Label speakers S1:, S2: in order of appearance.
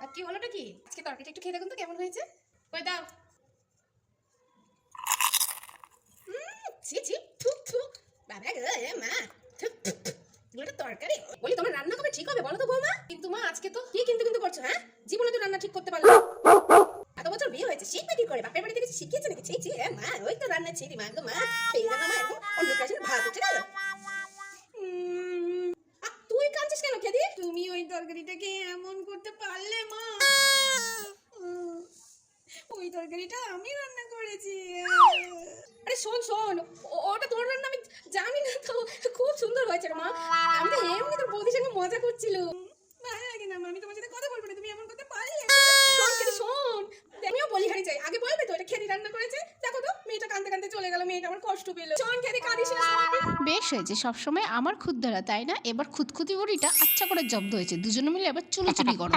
S1: আর কি হলোটা কি? আজকে তরকারিটা একটু খেয়ে দেখুন তো কেমন হয়েছে। কই দাও। এত বছর বিয়ে হয়েছে করে? বাপের বাড়ি থেকে শিখিয়েছে নাকি? ছি মা, ওই তো রান্না ছিরি মা গো মা। গেল। তুই কাঁদছিস কেন, খেদি?
S2: তুমি ওই তরকারিটাকে এমন করতে পারলে মা উম, ওই তরকারিটা আমি রান্না করেছি।
S1: আরে শোন শোন ওটা তোর রান্না, আমি জানি না তো। খুব সুন্দর হয়েছে মা। আমি তো এমনি তোর বৌদির সঙ্গে মজা করছিলাম।
S2: ভালো লাগে না আমি তোমার সাথে কথা বলব না, তুমি এমন করতে
S1: শোন আমিও বলি হারি চাই। আগে বলবে তো, এটা খেদি রান্না করেছে। দেখো তো, মেয়েটা কাঁদতে কাঁদতে চলে গেল, মেয়েটা আমার কষ্ট পেল। শোন খেদি কাঁদিস না
S3: বেশ হয়েছে, সবসময় আমার খুদ ধরা তাই না? এবার খুদখুতি বড়িটা আচ্ছা করে জব্দ হয়েছে। দুজনে মিলে এবার চুলোচুলি করো।